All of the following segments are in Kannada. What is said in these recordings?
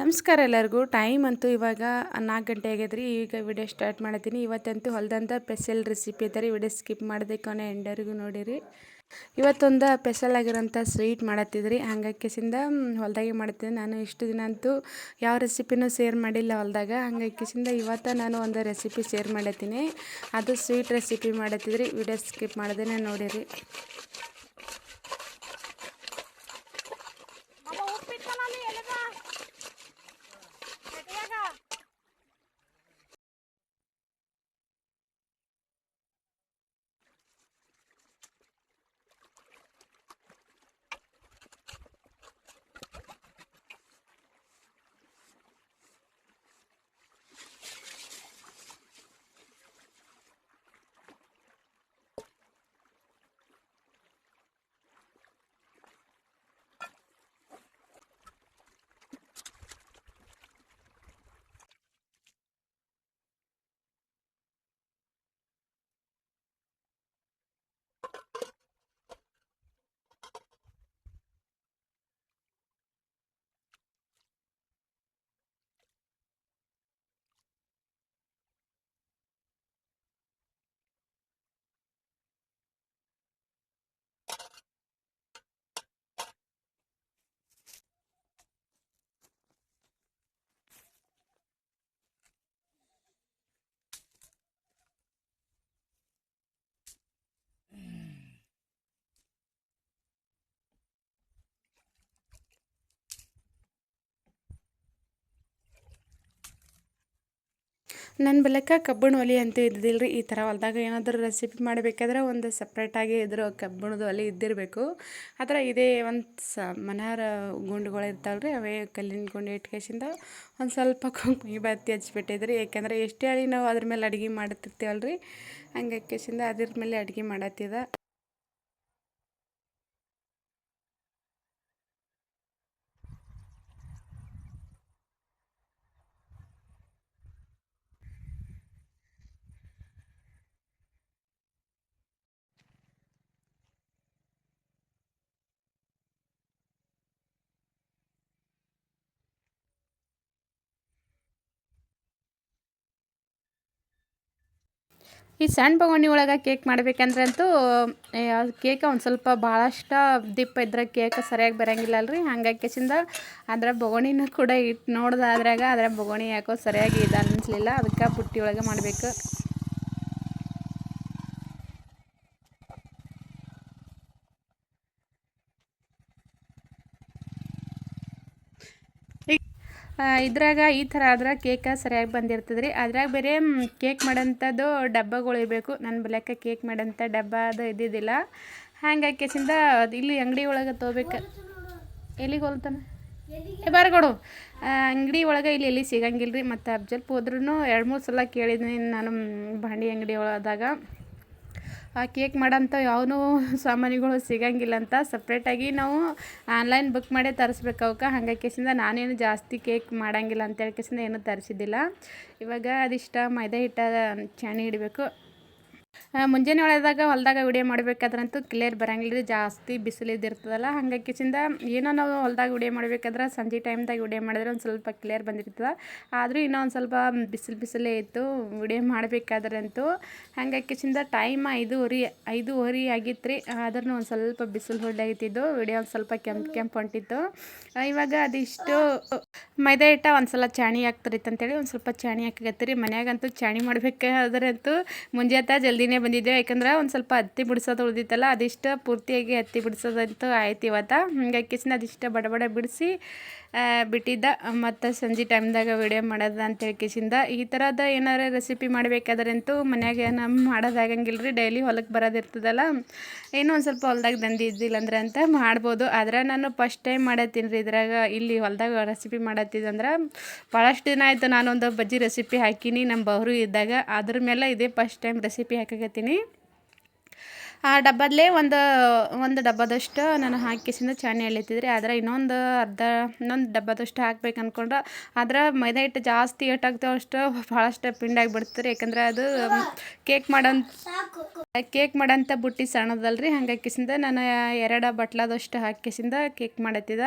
ನಮಸ್ಕಾರ ಎಲ್ಲರಿಗೂ. ಟೈಮ್ ಅಂತೂ ಇವಾಗ ನಾಲ್ಕು ಗಂಟೆ ಆಗಿದ್ರಿ. ಈಗ ವಿಡಿಯೋ ಸ್ಟಾರ್ಟ್ ಮಾಡತ್ತೀನಿ ಇವತ್ತಂತೂ ಹೊಲ್ದಂಥ ಸ್ಪೆಷಲ್ ರೆಸಿಪಿ ಇದ್ದಾರೆ ವಿಡಿಯೋ ಸ್ಕಿಪ್ ಮಾಡಿದೆ ಕೊನೆ ಎಂಡರಿಗೂ ನೋಡಿರಿ. ಇವತ್ತೊಂದು ಸ್ಪೆಷಲ್ ಆಗಿರೋಂಥ ಸ್ವೀಟ್ ಮಾಡತ್ತಿದ್ರಿ. ಹಂಗಾಕಿಸಿಂದ ಹೊಲ್ದಾಗೆ ಮಾಡ್ತೀನಿ. ನಾನು ಇಷ್ಟು ದಿನ ಅಂತೂ ಯಾವ ರೆಸಿಪಿನೂ ಶೇರ್ ಮಾಡಿಲ್ಲ ಹೊಲ್ದಾಗ. ಹಂಗಾಕಿಸಿಂದ ಇವತ್ತು ನಾನು ಒಂದು ರೆಸಿಪಿ ಶೇರ್ ಮಾಡತ್ತೀನಿ. ಅದು ಸ್ವೀಟ್ ರೆಸಿಪಿ ಮಾಡತ್ತಿದ್ರಿ. ವಿಡಿಯೋ ಸ್ಕಿಪ್ ಮಾಡ್ದೇ ನೋಡಿರಿ. ನನ್ನ ಬಲಕ್ಕ ಕಬ್ಬಿಣ ಒಲೆ ಅಂತ ಇದ್ದಿದ್ದಿಲ್ಲ ರೀ ಈ ಥರ ಹೊಲ್ದಾಗ ಏನಾದರೂ ರೆಸಿಪಿ ಮಾಡಬೇಕಾದ್ರೆ ಒಂದು ಸಪ್ರೇಟಾಗಿ ಇದ್ರ ಕಬ್ಬಣದ ಒಲೆ ಇದ್ದಿರಬೇಕು. ಆದ್ರೆ ಇದೇ ಒಂದು ಸ ಮನೆಯವ್ರ ಗುಂಡುಗಳು ಇರ್ತಾವಲ್ಲ ರೀ ಅವೇ ಕಲ್ಲಿನ ಗುಂಡು ಇಟ್ಕೇಶಿಂದ ಒಂದು ಸ್ವಲ್ಪ ಕುಂಕುಮ ಬತ್ತಿ ಹಚ್ಬಿಟ್ಟಿದ್ರಿ. ಯಾಕೆಂದ್ರೆ ಎಷ್ಟೇ ಹೇಳಿ ನಾವು ಅದ್ರ ಮೇಲೆ ಅಡುಗೆ ಮಾಡ್ತಿರ್ತೀವಲ್ಲ ರೀ ಹಂಗೆ ಅದ್ರ ಮೇಲೆ ಅಡುಗೆ ಮಾಡತ್ತಿದ. ಈ ಸಣ್ಣ ಬೊಗಣಿ ಒಳಗೆ ಕೇಕ್ ಮಾಡ್ಬೇಕಂದ್ರಂತೂ ಕೇಕ ಒಂದು ಸ್ವಲ್ಪ ಭಾಳಷ್ಟು ದಿಪ್ಪ ಇದ್ರೆ ಕೇಕ್ ಸರಿಯಾಗಿ ಬರೋಂಗಿಲ್ಲ ಅಲ್ರಿ. ಹಂಗಾಗಿ ಚಿಂದ ಅದರ ಬೊಗಣಿನೂ ಕೂಡ ಇಟ್ಟು ನೋಡ್ದಾದ್ರಾಗ ಅದರ ಬೊಗಣಿ ಯಾಕೋ ಸರಿಯಾಗಿ ಇದು ಅನ್ನಿಸ್ಲಿಲ್ಲ ಅದಕ್ಕೆ ಬುಟ್ಟಿ ಒಳಗೆ ಮಾಡಬೇಕು. ಇದ್ರಾಗ ಈ ಥರ ಆದ್ರೆ ಕೇಕ ಸರಿಯಾಗಿ ಬಂದಿರ್ತದೆ ರೀ ಅದ್ರಾಗ ಬೇರೆ ಕೇಕ್ ಮಾಡೋಂಥದ್ದು ಡಬ್ಬಗಳು ಇರಬೇಕು. ನನ್ನ ಬಲಕ್ಕ ಕೇಕ್ ಮಾಡೋಂಥ ಡಬ್ಬ ಅದು ಇದ್ದಿದ್ದಿಲ್ಲ. ಹಂಗಾಗಿ ಕೇಸಿಂದ ಇಲ್ಲಿ ಅಂಗಡಿ ಒಳಗೆ ತೊಗೋಬೇಕು ಎಲ್ಲಿಗೆ ಹೋಲ್ತಾನೆ? ಏ ಬಾರಗೊಡು ಅಂಗಡಿ ಒಳಗೆ ಇಲ್ಲಿ ಎಲ್ಲಿ ಸಿಗಂಗಿಲ್ಲ ರೀ ಮತ್ತು ಅಬ್ಜಲ್ಪ್ ಹೋದ್ರೂ ಎರಡು ಮೂರು ಸಲ ಕೇಳಿದ್ದೀನಿ ನಾನು ಭಾಂಡಿ ಅಂಗಡಿ ಒಳದಾಗ. ಆ ಕೇಕ್ ಮಾಡೋಂಥ ಯಾವೂ ಸಾಮಾನುಗಳು ಸಿಗಂಗಿಲ್ಲ ಅಂತ ಸಪ್ರೇಟಾಗಿ ನಾವು ಆನ್ಲೈನ್ ಬುಕ್ ಮಾಡೇ ತರಿಸ್ಬೇಕು ಅವಕ್ಕೆ. ಹಾಗಾಗಿ ಕೇಸಿಂದ ನಾನೇನು ಜಾಸ್ತಿ ಕೇಕ್ ಮಾಡೋಂಗಿಲ್ಲ ಅಂತೇಳಿ ಕೇಸಿಂದ ಏನೂ ತರಿಸಿದ್ದಿಲ್ಲ. ಇವಾಗ ಅದಿಷ್ಟ ಮೈದಾ ಹಿಟ್ಟ ಚಾಣಿ ಹಿಡಬೇಕು. ಮುಂಜಾನೆ ಒಳದಾಗ ಹೊಲದಾಗ ವಿಡಿಯೋ ಮಾಡಬೇಕಾದ್ರಂತೂ ಕ್ಲಿಯರ್ ಬರಂಗಿಲ್ಲ ರೀ ಜಾಸ್ತಿ ಬಿಸಿಲಿದ್ದಿರ್ತದಲ್ಲ. ಹಂಗಾಗಿ ಕಿಸಿಂದ ಏನೋ ನಾವು ಹೊಲದಾಗ ವಿಡಿಯೋ ಮಾಡಬೇಕಾದ್ರೆ ಸಂಜೆ ಟೈಮ್ದಾಗ ವಿಡಿಯೋ ಮಾಡಿದ್ರೆ ಒಂದು ಸ್ವಲ್ಪ ಕ್ಲಿಯರ್ ಬಂದಿರ್ತದೆ. ಆದರೂ ಇನ್ನೂ ಒಂದು ಸ್ವಲ್ಪ ಬಿಸಿಲು ಬಿಸಿಲೇ ಇತ್ತು, ವಿಡಿಯೋ ಮಾಡಬೇಕಾದ್ರಂತೂ. ಹಂಗಾಕಿಸಿಂದ ಕಿಸಿಂದ ಟೈಮ್ ಐದೂವರೆ ಐದೂವರೆ ಆಗಿತ್ತು ರೀ ಆದ್ರೂ ಒಂದು ಸ್ವಲ್ಪ ಬಿಸಿಲು ಹೊಡೆಯಾಗಿತ್ತಿದ್ದು ವಿಡಿಯೋ ಒಂದು ಸ್ವಲ್ಪ ಕೆಂಪು ಕೆಂಪು ಹೊಂಟಿತ್ತು. ಇವಾಗ ಅದಿಷ್ಟು ಮೈದಾ ಹಿಟ್ಟ ಒಂದು ಸಲ ಚಾಣಿ ಹಾಕ್ತಿರಿತ್ತು ಅಂತೇಳಿ ಒಂದು ಸ್ವಲ್ಪ ಚಾಣಿ ಹಾಕಗತ್ತೀರಿ. ಮನೆಯಾಗಂತೂ ಚಾಣಿ ಮಾಡಬೇಕಾದ್ರಂತೂ ಮುಂಜಾತ ಮುಂಜಾತ ಜಲ್ದಿನೇ ಬಂದಿದ್ದೆ ಯಾಕಂದ್ರೆ ಒಂದು ಸ್ವಲ್ಪ ಹತ್ತಿ ಬಿಡಿಸೋದು ಉಳಿದಿತ್ತಲ್ಲ, ಅದಿಷ್ಟು ಪೂರ್ತಿಯಾಗಿ ಹತ್ತಿ ಬಿಡಿಸೋದಂತೂ ಆಯ್ತು ಇವತ್ತು. ಹಂಗಾಗಿ ಅದಿಷ್ಟು ಬಡ ಬಡ ಬಿಡಿಸಿ ಬಿಟ್ಟಿದ್ದ. ಮತ್ತು ಸಂಜೆ ಟೈಮ್ದಾಗ ವಿಡಿಯೋ ಮಾಡೋದ ಅಂತ ಕಿಸಿಂದ ಈ ಥರದ ಏನಾರು ರೆಸಿಪಿ ಮಾಡಬೇಕಾದ್ರಂತೂ ಮನ್ಯಾಗ ನಮ್ಮ ಮಾಡೋದಾಗಂಗಿಲ್ಲ ರೀ ಡೈಲಿ ಹೊಲಕ್ಕೆ ಬರೋದಿರ್ತದಲ್ಲ ಏನೋ ಒಂದು ಸ್ವಲ್ಪ ಹೊಲ್ದಾಗ ದಂದಿ ಅಂದ್ರೆ ಅಂತ ಮಾಡ್ಬೋದು. ಆದ್ರೆ ನಾನು ಫಸ್ಟ್ ಟೈಮ್ ಮಾಡತ್ತೀನಿ ರೀ ಇದ್ರಾಗ. ಇಲ್ಲಿ ಹೊಲ್ದಾಗ ರೆಸಿಪಿ ಮಾಡತ್ತಿದ್ದಂದ್ರೆ ಭಾಳಷ್ಟು ದಿನ ಆಯಿತು ನಾನೊಂದು ಬಜ್ಜಿ ರೆಸಿಪಿ ಹಾಕೀನಿ. ನಮ್ಮ ಬಹರು ಇದ್ದಾಗ. ಅದ್ರ ಮೇಲೆ ಇದೇ ಫಸ್ಟ್ ಟೈಮ್ ರೆಸಿಪಿ ಹಾಕಕತ್ತೀನಿ. ಆ ಡಬ್ಬದಲ್ಲೇ ಒಂದು ಒಂದು ಡಬ್ಬದಷ್ಟು ನಾನು ಹಾಕಿಸಿಂದ ಚಾಣಿ ಎಳಿತಿದ್ರಿ. ಆದರೆ ಇನ್ನೊಂದು ಅರ್ಧ, ಇನ್ನೊಂದು ಡಬ್ಬದಷ್ಟು ಹಾಕ್ಬೇಕು ಅಂದ್ಕೊಂಡ್ರೆ ಆದ್ರೆ ಮೈದಾ ಹಿಟ್ಟು ಜಾಸ್ತಿ ಏಟಾಗ್ತಾವೆ ಅಷ್ಟು, ಭಾಳಷ್ಟು ಪಿಂಡಾಗಿ ಬಿಡ್ತಾರೆ ಯಾಕಂದ್ರೆ ಅದು ಕೇಕ್ ಮಾಡೋ ಕೇಕ್ ಮಾಡೋಂಥ ಬುಟ್ಟಿ ಸಣ್ಣದಲ್ರಿ. ಹಾಕಿಸಿಂದ ನಾನು ಎರಡು ಬಟ್ಲದಷ್ಟು ಹಾಕಿಸಿಂದ ಕೇಕ್ ಮಾಡತ್ತಿದ.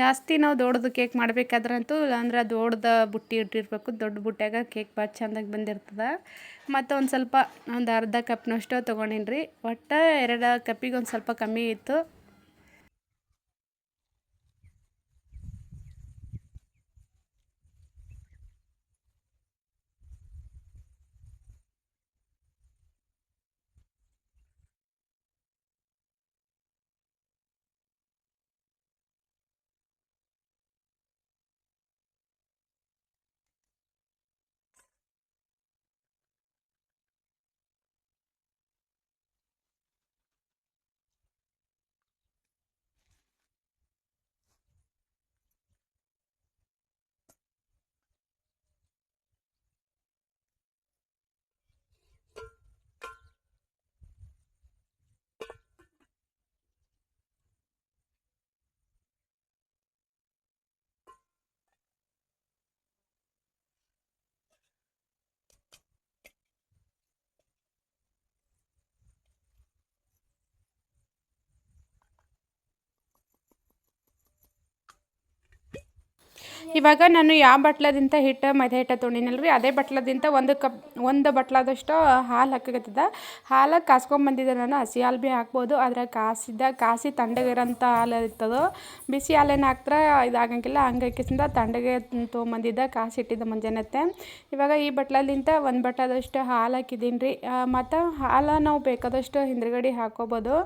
ಜಾಸ್ತಿ ನಾವು ದೊಡ್ಡದು ಕೇಕ್ ಮಾಡಬೇಕಾದ್ರಂತೂ ಇಲ್ಲಾಂದ್ರೆ ದೊಡ್ಡದ ಬುಟ್ಟಿ ಇಟ್ಟಿರ್ಬೇಕು. ದೊಡ್ಡ ಬುಟ್ಟಿಯಾಗ ಕೇಕ್ ಭಾಳ ಚೆಂದಾಗಿ ಬಂದಿರ್ತದೆ. ಮತ್ತು ಒಂದು ಸ್ವಲ್ಪ ಒಂದು ಅರ್ಧ ಕಪ್ನಷ್ಟು ತೊಗೊಂಡೀನಿ ರೀ ಒಟ್ಟು ಎರಡು ಕಪ್ಪಿಗೆ ಒಂದು ಸ್ವಲ್ಪ ಕಮ್ಮಿ ಇತ್ತು. ಇವಾಗ ನಾನು ಯಾವ ಬಟ್ಲದಿಂದ ಹಿಟ್ಟು, ಮೈದಾ ಹಿಟ್ಟು ತೊಗೊಂಡಿನಲ್ಲ ರೀ ಅದೇ ಬಟ್ಲದಿಂದ ಒಂದು ಕಪ್, ಒಂದು ಬಟ್ಲಾದಷ್ಟು ಹಾಲು ಹಾಕಕತ್ತದ ಹಾಲು ಕಾಸ್ಕೊಂಬಂದಿದ್ದೆ ನಾನು. ಹಸಿ ಹಾಲು ಭೀ ಹಾಕ್ಬೋದು. ಆದರೆ ಕಾಸಿದ್ದ, ಕಾಸಿ ತಂಡಗಿರೋಂಥ ಹಾಲು ಇರ್ತದೋ, ಬಿಸಿ ಹಾಲೇನು ಹಾಕ್ತಾರೆ ಇದಾಗಂಗಿಲ್ಲ. ಹಂಗಾಕಿಸಿಂದ ತಂಡಗೆ ತೊಗೊಂಬಂದಿದ್ದೆ, ಕಾಸಿ ಇಟ್ಟಿದ್ದ ಮುಂಜಾನೆ ಇವಾಗ ಈ ಬಟ್ಲದಿಂದ ಒಂದು ಬಟ್ಲದಷ್ಟು ಹಾಲು ಹಾಕಿದ್ದೀನಿ ರೀ ಮತ್ತು ಹಾಲು ನಾವು ಬೇಕಾದಷ್ಟು ಹಿಂದ್ಗಡೆ ಹಾಕ್ಕೋಬೋದು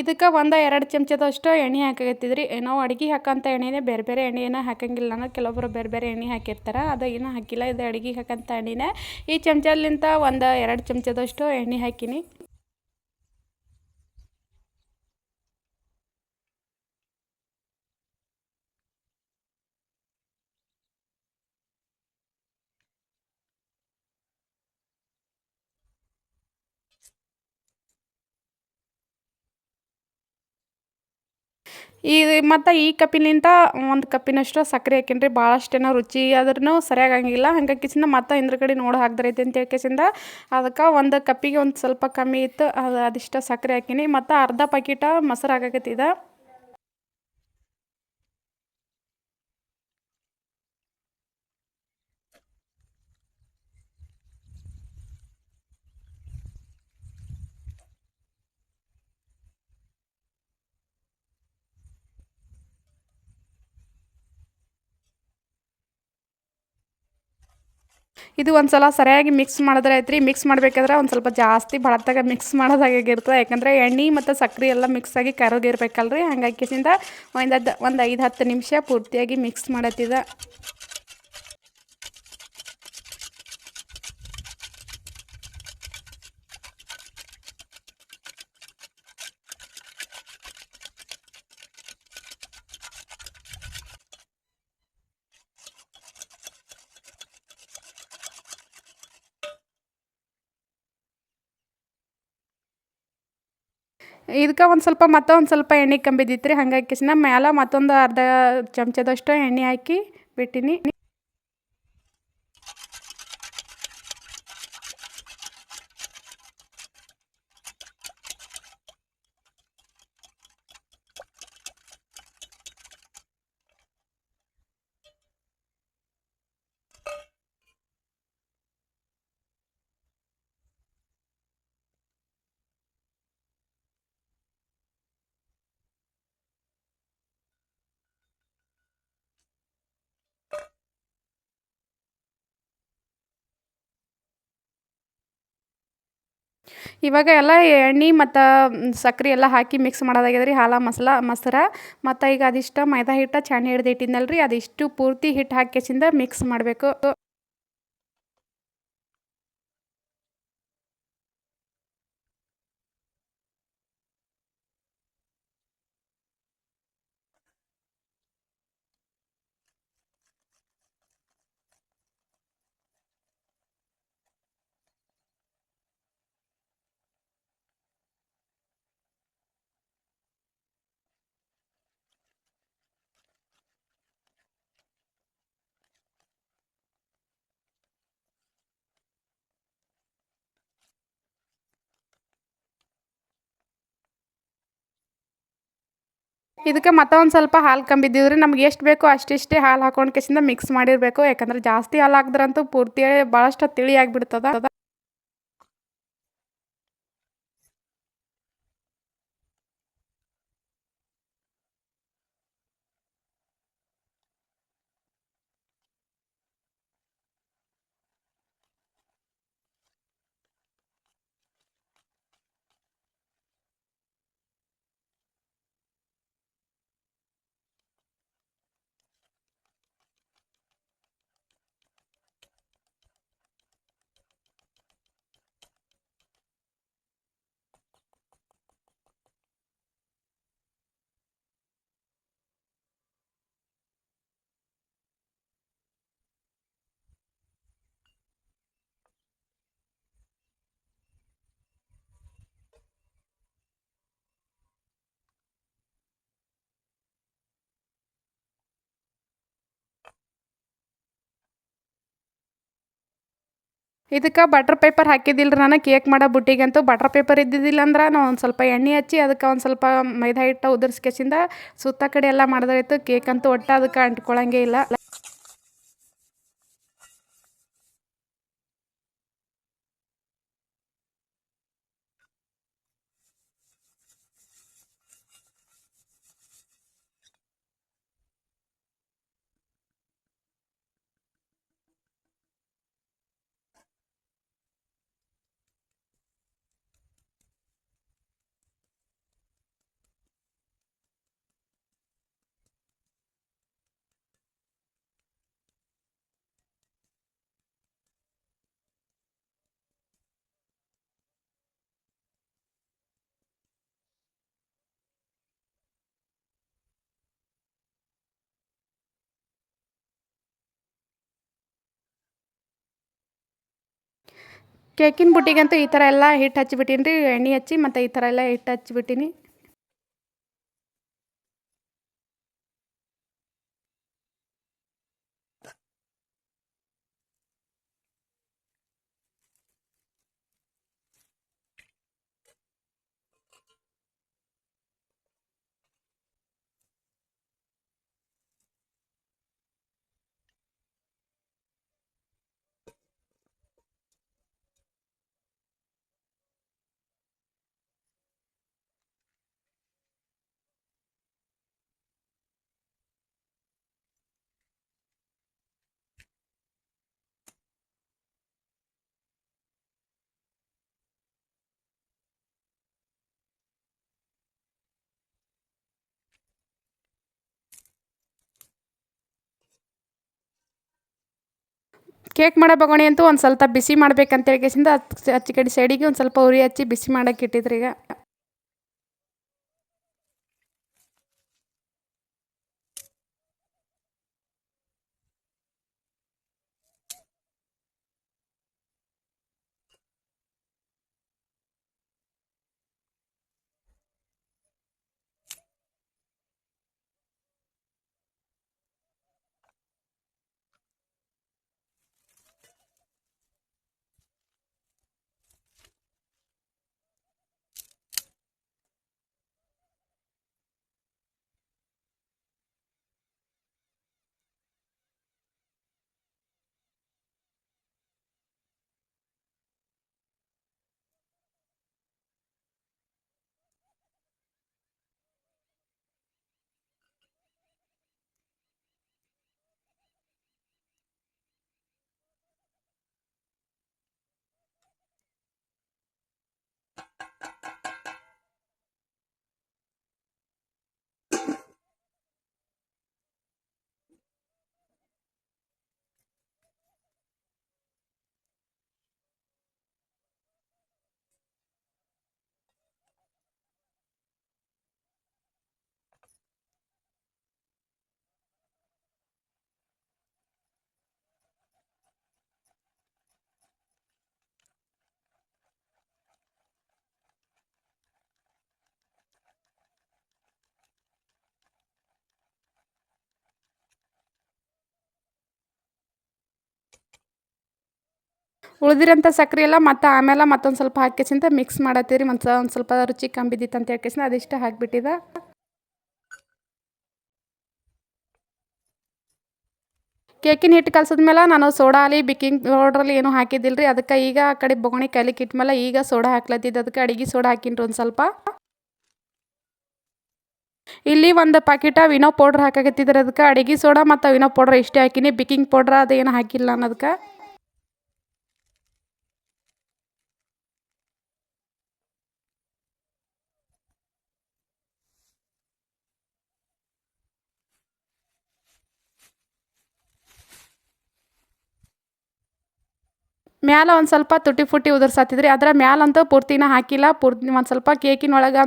ಇದಕ್ಕೆ ಒಂದು ಎರಡು ಚಮಚದಷ್ಟು ಎಣ್ಣೆ ಹಾಕಾಗತ್ತಿದ್ರಿ ನಾವು ಅಡುಗೆ ಹಾಕೋಂಥ ಎಣ್ಣೆನೇ ಬೇರೆ ಬೇರೆ ಎಣ್ಣೆನ ಹಾಕಂಗಿಲ್ಲ ನಾನು ಕೆಲವೊಬ್ಬರು ಬೇರೆ ಬೇರೆ ಎಣ್ಣೆ ಹಾಕಿರ್ತಾರೆ. ಅದು ಏನೂ ಹಾಕಿಲ್ಲ. ಇದು ಅಡುಗೆ ಹಾಕೋಂಥ ಎಣ್ಣೆನೇ. ಈ ಚಮಚಲಿಂತ ಒಂದು ಎರಡು ಚಮಚದಷ್ಟು ಎಣ್ಣೆ ಹಾಕಿನಿ. ಈ ಮತ್ತು ಈ ಕಪ್ಪಿನಿಂದ ಒಂದು ಕಪ್ಪಿನಷ್ಟು ಸಕ್ಕರೆ ಹಾಕಿನ್ರಿ ಭಾಳಷ್ಟೇನೋ ರುಚಿ ಆದ್ರೂ ಸರಿಯಾಗಂಗಿಲ್ಲ ಆಗಂಗಿಲ್ಲ ಮತ್ತೆ ಮತ್ತು ಕಡೆ ನೋಡಿ ಹಾಕ್ದ್ರೈತೆ ಅಂತ ಹೇಳ್ಕೇಸಿಂದ ಅದಕ್ಕೆ ಒಂದು ಕಪ್ಪಿಗೆ ಒಂದು ಸ್ವಲ್ಪ ಕಮ್ಮಿ ಇತ್ತು. ಅದು ಅದಿಷ್ಟು ಸಕ್ಕರೆ ಹಾಕಿನಿ. ಮತ್ತು ಅರ್ಧ ಪಾಕಿಟ ಮೊಸರು ಹಾಕಕತ್ತಿದೆ ಇದು ಒಂದು ಸಲ ಸರಿಯಾಗಿ ಮಿಕ್ಸ್ ಮಾಡಿದ್ರೆ ಐತ್ರಿ ಮಿಕ್ಸ್ ಮಾಡಬೇಕಾದ್ರೆ ಒಂದು ಸ್ವಲ್ಪ ಜಾಸ್ತಿ ಬಳತಾಗ ಮಿಕ್ಸ್ ಮಾಡೋದಾಗಿರ್ತದೆ ಯಾಕಂದರೆ ಎಣ್ಣೆ ಮತ್ತು ಸಕ್ಕರೆ ಎಲ್ಲ ಮಿಕ್ಸ್ ಆಗಿ ಕರಗಿರ್ಬೇಕಲ್ರಿ ಹಂಗಾಗಿ ಒಂದು ಒಂದು ಐದು ಹತ್ತು ನಿಮಿಷ ಪೂರ್ತಿಯಾಗಿ ಮಿಕ್ಸ್ ಮಾಡತ್ತಿದ. ಇದಕ್ಕೆ ಒಂದು ಸ್ವಲ್ಪ ಮತ್ತೊಂದು ಸ್ವಲ್ಪ ಎಣ್ಣೆ ಕಂಬಿದ್ದಿತ್ತು ರೀ ಹಂಗಾಗಿ ಕಿಸಿನ ಮ್ಯಾಲ ಮತ್ತೊಂದು ಅರ್ಧ ಚಮಚದಷ್ಟು ಎಣ್ಣೆ ಹಾಕಿ ಬಿಟ್ಟಿನಿ. ಇವಾಗ ಎಲ್ಲ ಎಣ್ಣೆ ಮತ್ತು ಸಕ್ರೆ ಎಲ್ಲ ಹಾಕಿ ಮಿಕ್ಸ್ ಮಾಡೋದಾಗ್ಯದ ರೀ ಹಾಲ, ಮಸಾಲ, ಮೊಸರ. ಮತ್ತು ಈಗ ಅದಿಷ್ಟು ಮೈದಾ ಹಿಟ್ಟು, ಚಣಿ ಹಿಡ್ದು ಇಟ್ಟಿದ್ನಲ್ಲ ರೀ ಅದಿಷ್ಟು ಪೂರ್ತಿ ಹಿಟ್ಟು ಹಾಕಿಸಿಂದ ಮಿಕ್ಸ್ ಮಾಡಬೇಕು. ಇದಕ್ಕೆ ಮತ್ತೊಂದು ಸ್ವಲ್ಪ ಹಾಲು ಕಂಬಿದ್ದಿದ್ರೆ ನಮ್ಗೆ ಎಷ್ಟು ಬೇಕೋ ಅಷ್ಟಿಷ್ಟೇ ಹಾಲು ಹಾಕೊಂಡು ಮಿಕ್ಸ್ ಮಾಡಿರಬೇಕು. ಯಾಕಂದ್ರೆ ಜಾಸ್ತಿ ಹಾಲು ಹಾಕಿದ್ರಂತೂ ಪೂರ್ತಿ ಭಾಳಷ್ಟು ತಿಳಿ ಆಗಿಬಿಡ್ತದ. ಇದಕ್ಕೆ ಬಟರ್ ಪೇಪರ್ ಹಾಕಿದ್ದಿಲ್ಲ ನಾನು ಕೇಕ್ ಮಾಡೋ ಬುಟ್ಟಿಗಂತೂ ಬಟರ್ ಪೇಪರ್ ಇದ್ದಿದ್ದಿಲ್ಲ ಅಂದ್ರೆ ನಾವು ಒಂದು ಸ್ವಲ್ಪ ಎಣ್ಣೆ ಹಚ್ಚಿ ಅದಕ್ಕೆ ಒಂದು ಸ್ವಲ್ಪ ಮೈದಾ ಹಿಟ್ಟು ಉದುರ್ಸ್ಕೆಸಿಂದ ಸುತ್ತ ಕಡೆ ಎಲ್ಲ ಮಾಡಿದ್ರಾಯ್ತು ಕೇಕ್ ಅಂತೂ ಒಟ್ಟು ಅದಕ್ಕೆ ಅಂಟ್ಕೊಳಂಗೇ ಇಲ್ಲ. ಕೇಕಿನ ಬುಟ್ಟಿಗಂತೂ ಈ ಥರ ಎಲ್ಲ ಹಿಟ್ಟು ಹಚ್ಚಿಬಿಟ್ಟೀನಿ ರೀ, ಎಣ್ಣೆ ಹಚ್ಚಿ ಮತ್ತು ಈ ಥರ ಎಲ್ಲ ಹಿಟ್ಟು ಹಚ್ಚಿಬಿಟ್ಟೀನಿ. ಕೇಕ್ ಮಾಡೋ ಬಗೋಣಿ ಅಂತೂ ಒಂದು ಸ್ವಲ್ಪ ಬಿಸಿ ಮಾಡ್ಬೇಕಂತ ಹೇಳ್ಕೇಸಿಂದ ಹಚ್ಚಿ ಕಡೆ ಸೈಡಿಗೆ ಒಂದು ಸ್ವಲ್ಪ ಉರಿ ಹಚ್ಚಿ ಬಿಸಿ ಮಾಡಕ್ಕೆ ಇಟ್ಟಿದ್ರಿ ಈಗ. ಉಳಿದಿರೋಂಥ ಸಕ್ಕರೆ ಎಲ್ಲ ಮತ್ತು ಆಮೇಲೆ ಮತ್ತೊಂದು ಸ್ವಲ್ಪ ಹಾಕಿಸಿಂತ ಮಿಕ್ಸ್ ಮಾಡತ್ತೀರಿ. ಮತ್ತು ಒಂದು ಸ್ವಲ್ಪ ರುಚಿ ಕಂಬಿದ್ದಿತ್ತು ಅಂತ ಹೇಳ್ಕೇಸಿಂದ ಅದಿಷ್ಟ ಹಾಕಿಬಿಟ್ಟಿದೆ. ಕೇಕಿನ ಹಿಟ್ಟು ಕಲ್ಸಿದ ಮೇಲೆ ನಾನು ಸೋಡಾ ಅಲ್ಲಿ, ಬೇಕಿಂಗ್ ಪೌಡ್ರಲ್ಲಿ ಏನೂ ಹಾಕಿದ್ದಿಲ್ಲ ರೀ ಅದಕ್ಕೆ ಈಗ ಆ ಕಡೆ ಬೊಗಣಿ ಕಲಿಕ್ಕೆ ಇಟ್ಮೇಲೆ ಈಗ ಸೋಡಾ ಹಾಕ್ಲತ್ತಿದ್ದು. ಅದಕ್ಕೆ ಅಡಿಗೆ ಸೋಡಾ ಹಾಕಿನ್ರಿ ಒಂದು ಸ್ವಲ್ಪ. ಇಲ್ಲಿ ಒಂದು ಪ್ಯಾಕೆಟ ವಿನೋ ಪೌಡ್ರ್ ಹಾಕಾಕತ್ತಿದ್ರೆ. ಅದಕ್ಕೆ ಅಡಿಗೆ ಸೋಡಾ ಮತ್ತು ವಿನೋ ಪೌಡ್ರ್ ಇಷ್ಟೇ ಹಾಕಿನಿ. ಬೇಕಿಂಗ್ ಪೌಡ್ರ್ ಅದೇನು ಹಾಕಿಲ್ಲ ಅನ್ನೋದಕ್ಕೆ. ಮ್ಯಾಲ ಒಂದು ಸ್ವಲ್ಪ ತುಟಿ ಫುಟಿ ಉದುರ್ಸಾತಿದ್ರಿ. ಅದರ ಮ್ಯಾಲಂತೂ ಪೂರ್ತಿನ ಹಾಕಿಲ್ಲ. ಪೂರ್ತಿ ಒಂದು ಸ್ವಲ್ಪ ಕೇಕಿನೊಳಗೆ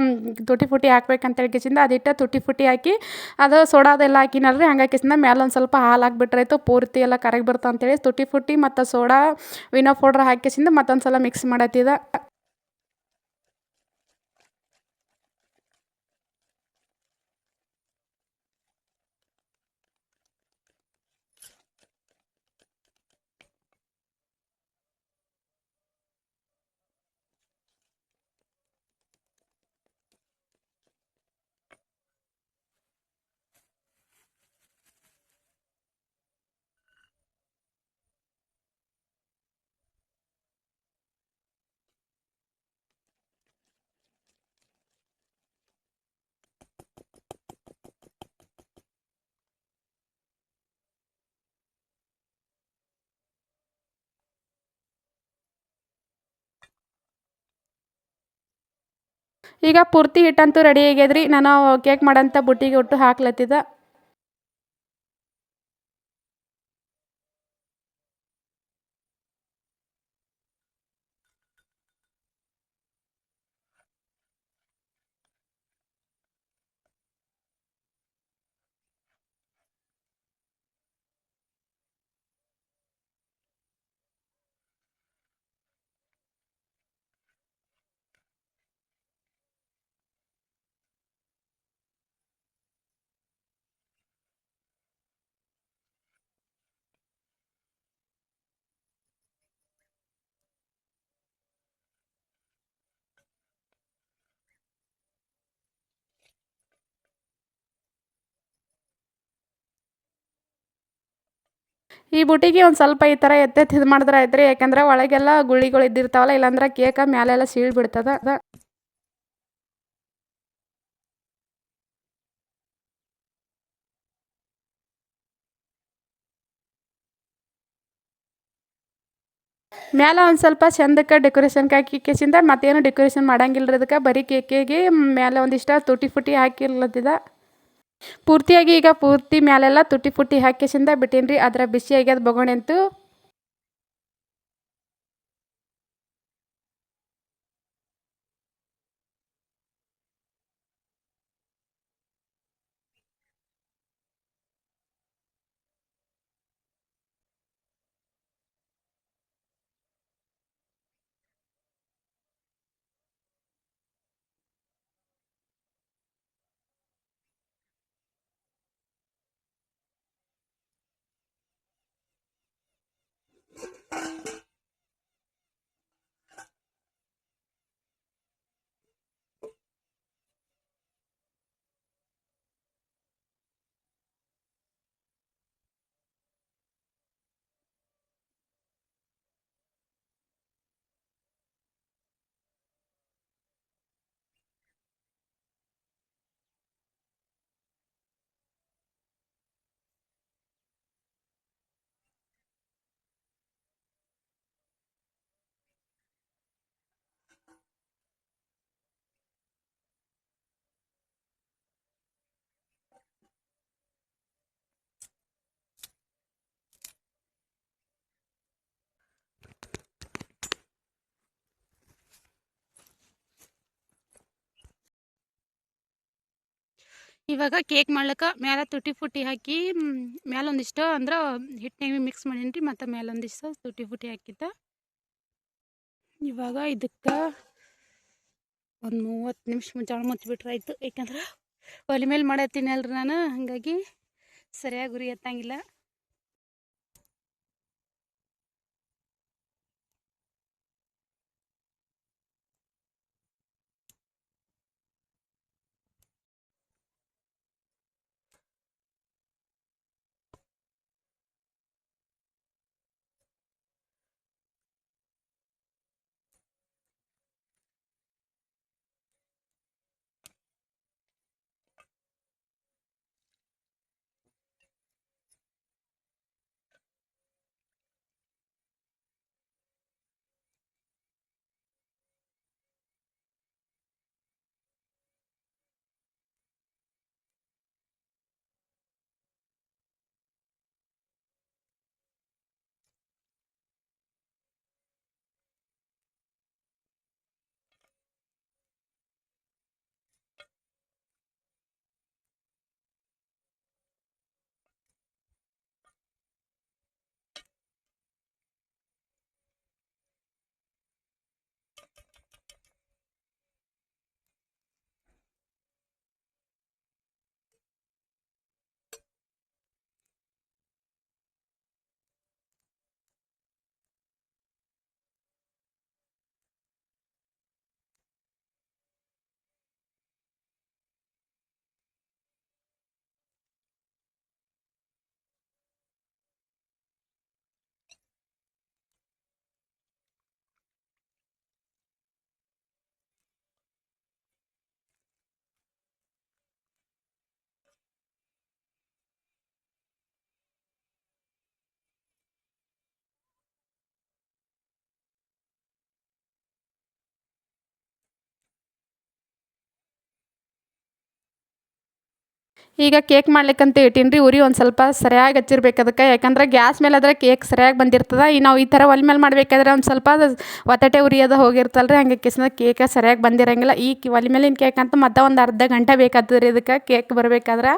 ತುಟಿ ಫುಟಿ ಹಾಕ್ಬೇಕಂತೇಳಿ ಕಿಸಿಂದ ಅದಿಟ್ಟು ತುಟಿ ಫುಟಿ ಹಾಕಿ, ಅದು ಸೋಡಾದೆಲ್ಲ ಹಾಕಿನಲ್ರಿ. ಹಂಗಾಗಿ ಕಿಸಿಂದ ಮ್ಯಾಲ ಒಂದು ಸ್ವಲ್ಪ ಹಾಲು ಹಾಕ್ಬಿಟ್ರಾಯ್ತು. ಪೂರ್ತಿ ಎಲ್ಲ ಕರಗಿ ಬರ್ತಾವ ಅಂತೇಳಿ ತುಟಿ ಫುಟಿ ಮತ್ತು ಸೋಡಾ ವಿನೋ ಪೌಡ್ರ್ ಹಾಕಿಸಿಂದ ಮತ್ತೊಂದು ಸಲ ಮಿಕ್ಸ್ ಮಾಡತ್ತಿದ. ಈಗ ಪೂರ್ತಿ ಹಿಟ್ಟಂತೂ ರೆಡಿ ಆಗ್ಯದ್ರಿ ನಾನು ಕೇಕ್ ಮಾಡೋಂಥ ಬುಟ್ಟಿಗೆ ಒಟ್ಟು ಹಾಕ್ಲತ್ತಿದ ಈ ಬುಟ್ಟಿಗೆ ಒಂದು ಸ್ವಲ್ಪ ಈ ಥರ ಎತ್ತೆತ್ತು ಇದು ಮಾಡಿದ್ರೆ ಆಯ್ತು ರೀ ಯಾಕಂದ್ರೆ ಒಳಗೆಲ್ಲ ಗುಳಿಗಳು ಇದ್ದಿರ್ತಾವಲ್ಲ, ಇಲ್ಲಾಂದ್ರೆ ಕೇಕ ಮ್ಯಾಲೆಲ್ಲ ಸೀಳ್ ಬಿಡ್ತದ ಮ್ಯಾಲೆ ಒಂದು ಸ್ವಲ್ಪ ಚಂದಕ್ಕೆ ಡೆಕೋರೇಷನ್ ಹಾಕಿ ಕೇಸಿಂದ ಮತ್ತೇನು ಡೆಕೋರೇಷನ್ ಮಾಡಂಗಿಲ್ಲ ಅದಕ್ಕೆ ಬರೀ ಕೇಕಿಗೆ ಮೇಲೆ ಒಂದಿಷ್ಟು ತುಟಿ ಫುಟಿ ಹಾಕಿರ್ಲತ್ತಿದ. ಪೂರ್ತಿಯಾಗಿ ಈಗ ಪೂರ್ತಿ ಮ್ಯಾಲೆಲ್ಲ ತುಟಿ ಪುಟ್ಟಿ ಹಾಕಿಸಿಂದ ಬಿಟ್ಟೀನಿ ರೀ ಅದರ ಬಿಸಿ ಅದು ಬೊಗಣೆ time. ಇವಾಗ ಕೇಕ್ ಮಾಡ್ಲಿಕ್ಕೆ ಮ್ಯಾಲೆ ತುಟಿ ಫುಟಿ ಹಾಕಿ ಮ್ಯಾಲೊಂದಿಷ್ಟು ಅಂದ್ರೆ ಹಿಟ್ಟಿನಾಗ ಮಿಕ್ಸ್ ಮಾಡೀನಿ ಮತ್ತೆ ಮತ್ತು ಮ್ಯಾಲೆ ಒಂದಿಷ್ಟು ತುಟಿ ಫುಟಿ ಹಾಕಿದ್ದ. ಇವಾಗ ಇದಕ್ಕೆ ಒಂದು ಮೂವತ್ತು ನಿಮಿಷ ಮುಂಚೆ ಮುಚ್ಚಿಬಿಟ್ರೆ ಆಯಿತು. ಯಾಕಂದ್ರೆ ಒಲೆ ಮೇಲೆ ಮಾಡತ್ತೀನಿ ಅಲ್ರಿ ನಾನು, ಹಾಗಾಗಿ ಸರಿಯಾಗಿ ಗುರಿ ಎತ್ತಂಗಿಲ್ಲ. ಈಗ ಕೇಕ್ ಮಾಡ್ಲಿಕ್ಕಂತ ಇಟ್ಟೀನಿ ರೀ ಉರಿ ಒಂದು ಸ್ವಲ್ಪ ಸರಿಯಾಗಿ ಹಚ್ಚಿರ್ಬೇಕು ಅದಕ್ಕೆ. ಯಾಕಂದ್ರೆ ಗ್ಯಾಸ್ ಮೇಲೆ ಆದ್ರೆ ಕೇಕ್ ಸರಿಯಾಗಿ ಬಂದಿರ್ತದೆ. ಈ ನಾವು ಈ ಥರ ಒಲೆ ಮೇಲೆ ಮಾಡಬೇಕಾದ್ರೆ ಒಂದು ಸ್ವಲ್ಪ ಒತ್ತಟೆ ಉರಿ ಅದು ಹೋಗಿರ್ತಲ್ಲ ರೀ ಹಂಗೆ ಕಿಸ್ನ ಕೇಕ ಸರಿಯಾಗಿ ಬಂದಿರಂಗಿಲ್ಲ. ಈ ಒಲೆ ಮೇಲಿನ ಕೇಕ್ ಅಂತ ಮತ್ತೆ ಒಂದು ಅರ್ಧ ಗಂಟೆ ಬೇಕಾಗ್ತದೆ ರೀ ಇದಕ್ಕೆ ಕೇಕ್ ಬರಬೇಕಾದ್ರೆ.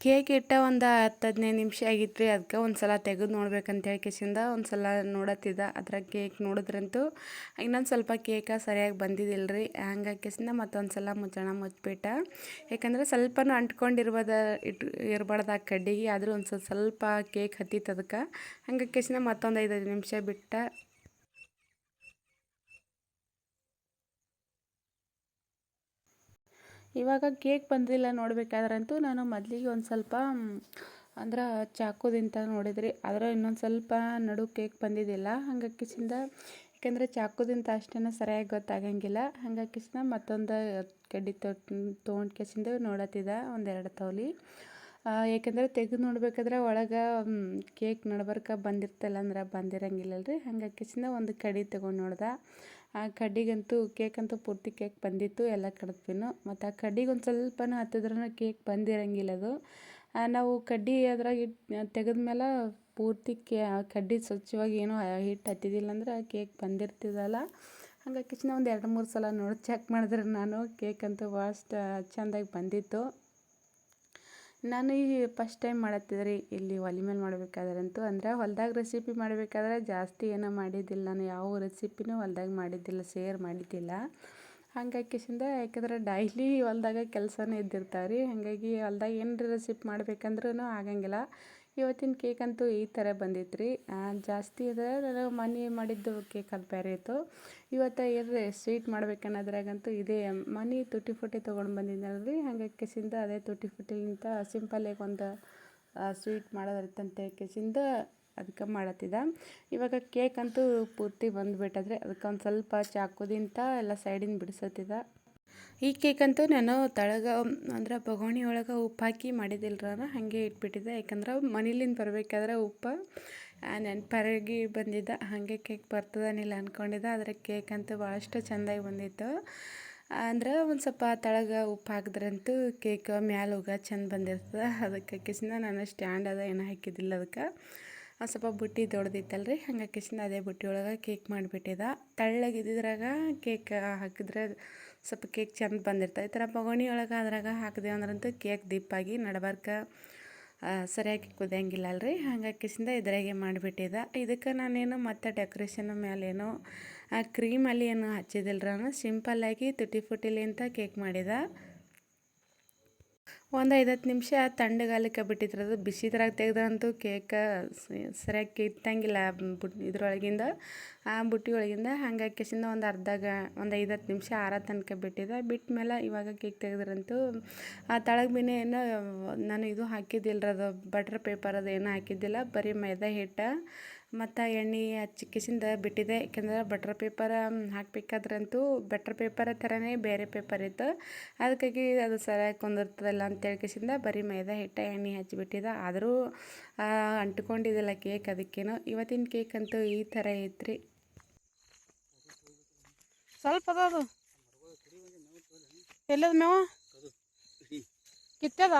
ಕೇಕ್ ಇಟ್ಟ ಒಂದು ಹತ್ತು ಹದಿನೈದು ನಿಮಿಷ ಆಗಿತ್ತು ರೀ ಅದಕ್ಕೆ ಒಂದು ಸಲ ತೆಗೆದು ನೋಡ್ಬೇಕಂತ ಹೇಳಿ ಕಿಸಿಂದ ಒಂದು ಸಲ ನೋಡತ್ತಿದ್ದ ಅದ್ರಾಗ ಕೇಕ್ ನೋಡಿದ್ರಂತೂ. ಇನ್ನೊಂದು ಸ್ವಲ್ಪ ಕೇಕ ಸರಿಯಾಗಿ ಬಂದಿದ್ದಿಲ್ಲ ರೀ ಹಂಗಾಗಿ ಕೇಸಿಂದ ಮತ್ತೊಂದು ಸಲ ಮುಚ್ಚೋಣ ಮುಚ್ಚಿಬಿಟ್ಟ ಯಾಕಂದ್ರೆ ಸ್ವಲ್ಪನೂ ಅಂಟ್ಕೊಂಡಿರ್ಬೋದ ಇಟ್ಟು ಇರಬಾರ್ದು ಆ ಕಡ್ಡಿಗೆ, ಆದರೂ ಒಂದು ಸ್ವಲ್ಪ ಕೇಕ್ ಹತ್ತಿತ್ತು ಅದಕ್ಕೆ ಹಂಗಾಗಿ ಮತ್ತೊಂದು ಮತ್ತೊಂದು ಐದೈದು ನಿಮಿಷ ಬಿಟ್ಟ ಇವಾಗ ಕೇಕ್ ಬಂದಿಲ್ಲ ನೋಡಬೇಕಾದ್ರಂತೂ ನಾನು ಮೊದಲಿಗೆ ಒಂದು ಸ್ವಲ್ಪ ಅಂದ್ರೆ ಚಾಕುದಿಂತ ನೋಡಿದ್ರಿ. ಆದರೆ ಇನ್ನೊಂದು ಸ್ವಲ್ಪ ನಡು ಕೇಕ್ ಬಂದಿದ್ದಿಲ್ಲ. ಹಂಗಾಕಿಸಿಂದ ಯಾಕಂದರೆ ಚಾಕುದಿಂತ ಅಷ್ಟೇ ಸರಿಯಾಗಿ ಗೊತ್ತಾಗಂಗಿಲ್ಲ. ಹಂಗಾಕಿಸಿದ ಕಿಸಿಂದ ಮತ್ತೊಂದು ಕಡ್ಡಿ ತೊಗೊಂಡು ಕಿಸಿಂದ ನೋಡತ್ತಿದ್ದ ಒಂದೆರಡು ತೌಲಿ. ಏಕೆಂದರೆ ತೆಗೆದು ನೋಡ್ಬೇಕಾದ್ರೆ ಒಳಗೆ ಕೇಕ್ ನಡ್ಬರ್ಕ ಬಂದಿರ್ತಲ್ಲ ಅಂದ್ರೆ ಬಂದಿರಂಗಿಲ್ಲಲ್ರಿ. ರೀ ಹಂಗಾಗಿ ಕಿಸಿಂದ ಒಂದು ಕಡಿ ತೊಗೊಂಡು ನೋಡ್ದೆ. ಆ ಕಡ್ಡಿಗಂತೂ ಕೇಕ್ ಅಂತೂ ಪೂರ್ತಿ ಕೇಕ್ ಬಂದಿತ್ತು, ಎಲ್ಲ ಕಡದ್ಬಿನು. ಮತ್ತು ಆ ಕಡ್ಡಿಗೆ ಒಂದು ಸ್ವಲ್ಪನೂ ಹತ್ತಿದ್ರೂ ಕೇಕ್ ಬಂದಿರಂಗಿಲ್ಲ ಅದು. ನಾವು ಕಡ್ಡಿ ಅದ್ರಾಗ ಇಟ್ಟು ತೆಗೆದ್ಮೇಲೆ ಪೂರ್ತಿ ಕೇ ಕಡ್ಡಿ ಸ್ವಚ್ಛವಾಗಿ ಏನೂ ಹಿಟ್ಟು ಹತ್ತಿದಿಲ್ಲ ಅಂದ್ರೆ ಕೇಕ್ ಬಂದಿರ್ತದಲ್ಲ. ಕಿಚನ ಒಂದು ಎರಡು ಮೂರು ಸಲ ನೋಡಿ ಚೆಕ್ ಮಾಡಿದ್ರೆ ನಾನು ಕೇಕ್ ಅಂತೂ ಭಾಳಷ್ಟು ಚೆಂದಾಗಿ ಬಂದಿತ್ತು. ನಾನು ಈ ಫಸ್ಟ್ ಟೈಮ್ ಮಾಡತ್ತಿದ್ರಿ, ಇಲ್ಲಿ ಒಲೆ ಮೇಲೆ ಮಾಡಬೇಕಾದ್ರಂತೂ, ಅಂದ್ರೆ ಹೊಲ್ದಾಗ ರೆಸಿಪಿ ಮಾಡಬೇಕಾದ್ರೆ ಜಾಸ್ತಿ ಏನೂ ಮಾಡಿದ್ದಿಲ್ಲ ನಾನು. ಯಾವ ರೆಸಿಪಿನೂ ಹೊಲ್ದಾಗ ಮಾಡಿದ್ದಿಲ್ಲ ಶೇರ್ ಮಾಡಿದ್ದಿಲ್ಲ. ಹಂಗಾಗಿ ಕಿಶಿಂದ, ಯಾಕಂದ್ರೆ ಡೈಲಿ ಹೊಲ್ದಾಗ ಕೆಲಸನೇ ಇದ್ದಿರ್ತಾವೆ ರೀ ಹಾಗಾಗಿ ಹೊಲ್ದಾಗ ಏನು ರೆಸಿಪಿ ಮಾಡ್ಬೇಕಂದ್ರೂ ಆಗಂಗಿಲ್ಲ. ಇವತ್ತಿನ ಕೇಕ್ ಅಂತೂ ಈ ಥರ ಬಂದಿತ್ತು ರೀ ಜಾಸ್ತಿ ನಾನು ಮನೆ ಮಾಡಿದ್ದು ಕೇಕ್ ಅದು ಬೇರೆ ಇತ್ತು. ಇವತ್ತು ಏನು ಸ್ವೀಟ್ ಮಾಡ್ಬೇಕನ್ನೋದ್ರಾಗಂತೂ ಇದೇ, ಮನೆ ತುಟಿ ಫುಟಿ ತೊಗೊಂಡು ಬಂದಿದ್ದಲ್ಲ ರೀ ಹಾಗೆ ಕೆಸಿಂದ ಅದೇ ತುಟಿ ಫುಟಿಲಿಂತ ಸಿಂಪಲ್ಲಾಗಿ ಒಂದು ಸ್ವೀಟ್ ಮಾಡೋದಿತ್ತಂತೆ ಕೆಸಿಂದ ಅದಕ್ಕೆ ಮಾಡತ್ತಿದ್ದ ಇವಾಗ ಕೇಕ್ ಅಂತೂ ಪೂರ್ತಿ ಬಂದುಬಿಟ್ಟದ್ರೆ. ಅದಕ್ಕೆ ಒಂದು ಸ್ವಲ್ಪ ಚಾಕುದಿಂತ ಎಲ್ಲ ಸೈಡಿಂದ ಬಿಡಿಸತ್ತಿದ್ದ ಈ ಕೇಕ್ ಅಂತೂ ನಾನು ತಳಗ, ಅಂದ್ರೆ ಬಗೋಣಿ ಒಳಗೆ ಉಪ್ಪು ಹಾಕಿ ಮಾಡಿದ್ದಿಲ್ಲ ಹಾಗೆ ಇಟ್ಬಿಟ್ಟಿದ್ದೆ. ಯಾಕಂದ್ರೆ ಮನೇಲಿಂದ ಬರಬೇಕಾದ್ರೆ ಉಪ್ಪು ನೆನಪರಾಗಿ ಬಂದಿದ್ದ, ಹಾಗೆ ಕೇಕ್ ಬರ್ತದನಿಲ್ಲ ಅಂದ್ಕೊಂಡಿದ್ದೆ ಆದರೆ ಕೇಕ್ ಅಂತೂ ಭಾಳಷ್ಟು ಚೆಂದಾಗಿ ಬಂದಿತ್ತು. ಅಂದ್ರೆ ಒಂದು ಸ್ವಲ್ಪ ತಳಗ ಉಪ್ಪು ಹಾಕಿದ್ರಂತೂ ಕೇಕ್ ಮ್ಯಾಲ ಹೋಗ ಚೆಂದ ಬಂದಿರ್ತದೆ. ಅದಕ್ಕೆ ಕಿಸಿಂದ ನಾನು ಸ್ಟ್ಯಾಂಡ್ ಅದ, ಏನು ಹಾಕಿದ್ದಿಲ್ಲ ಅದಕ್ಕೆ. ಒಂದು ಸ್ವಲ್ಪ ಬುಟ್ಟಿ ದೊಡ್ಡದಿತ್ತಲ್ಲ ರೀ ಹಂಗೆ ಕಿಸಿಂದ ಅದೇ ಬುಟ್ಟಿ ಒಳಗೆ ಕೇಕ್ ಮಾಡಿಬಿಟ್ಟಿದ್ದ ತಳ್ಳಗಿದ್ದಿದ್ರಾಗ ಕೇಕ್ ಹಾಕಿದ್ರೆ ಸ್ವಲ್ಪ ಕೇಕ್ ಚೆಂದ ಬಂದಿರ್ತದೆ. ಈ ಥರ ಬೊಗಣಿ ಒಳಗೆ ಅದ್ರಾಗ ಹಾಕಿದೆ ಅಂದ್ರಂತೂ ಕೇಕ್ ದಿಪ್ಪಾಗಿ ನಡಬಾರ್ಕ. ಸರಿಯಾಗಿ ಕುದಿಯಂಗಿಲ್ಲ ಅಲ್ರಿ. ಹಂಗೆ ಕಿಸಿಂದ ಇದ್ರಾಗೆ ಮಾಡಿಬಿಟ್ಟಿದ್ದ ಇದಕ್ಕೆ ನಾನೇನು ಮತ್ತೆ ಡೆಕೋರೇಷನ್ ಮೇಲೇನು ಕ್ರೀಮಲ್ಲಿ ಏನು ಹಚ್ಚಿದಿಲ್ಲ ನಾನು. ಸಿಂಪಲ್ಲಾಗಿ ತುಟಿ ಫುಟಿಲಿ ಅಂತ ಕೇಕ್ ಮಾಡಿದ. ಒಂದು ಐದು ಹತ್ತು ನಿಮಿಷ ತಣ್ಣಗಾಲಕ್ಕೆ ಬಿಟ್ಟಿದ್ರೆ. ಅದು ಬಿಸಿದ್ರಾಗ ತೆಗೆದ್ರಂತೂ ಕೇಕ ಸರಿಯಾಗಿ ಇತ್ತಂಗಿಲ್ಲ ಬುಟ್ ಇದ್ರೊಳಗಿಂದ. ಆ ಬುಟ್ಟಿ ಒಳಗಿಂದ ಹಂಗಾಗಿ ಕೆಸಿಂದ ಒಂದು ಅರ್ಧ ಗ, ಒಂದು ಐದು ಹತ್ತು ನಿಮಿಷ ಆರ ತನಕ ಬಿಟ್ಟಿದ್ದೆ ಬಿಟ್ಟ ಮೇಲೆ ಇವಾಗ ಕೇಕ್ ತೆಗೆದ್ರಂತೂ ಆ ತಳಗ ಬಿನೆ ಏನೋ, ನಾನು ಇದು ಹಾಕಿದ್ದಿಲ್ಲ ಅದು ಬಟ್ರ್ ಪೇಪರ್ ಅದು ಏನೂ ಹಾಕಿದ್ದಿಲ್ಲ, ಬರೀ ಮೈದಾ ಹಿಟ್ಟು ಮತ್ತು ಎಣ್ಣೆ ಹಚ್ಚಿ ಕಿಸಿಂದ ಬಿಟ್ಟಿದೆ. ಯಾಕೆಂದ್ರೆ ಬಟ್ರ್ ಪೇಪರ್ ಹಾಕಬೇಕಾದ್ರಂತೂ ಬಟ್ರ್ ಪೇಪರ್ ಥರನೇ ಬೇರೆ ಪೇಪರ್ ಇತ್ತು. ಅದಕ್ಕಾಗಿ ಅದು ಸರಿಯಾಗಿ ಕುಂದಿರ್ತದಲ್ಲ ಅಂತೇಳಿ ಕಿಸಿಂದ ಬರೀ ಮೈದಾ ಹಿಟ್ಟ, ಎಣ್ಣೆ ಹಚ್ಚಿಬಿಟ್ಟಿದೆ. ಆದರೂ ಅಂಟ್ಕೊಂಡಿದ್ದಿಲ್ಲ ಕೇಕ್ ಅದಕ್ಕೇನು. ಇವತ್ತಿನ ಕೇಕ್ ಅಂತೂ ಈ ಥರ ಐತ್ರಿ. ಸ್ವಲ್ಪ ಅದ? ಎಲ್ಲದ ಮೇವ? ಕಿತ್ತದ?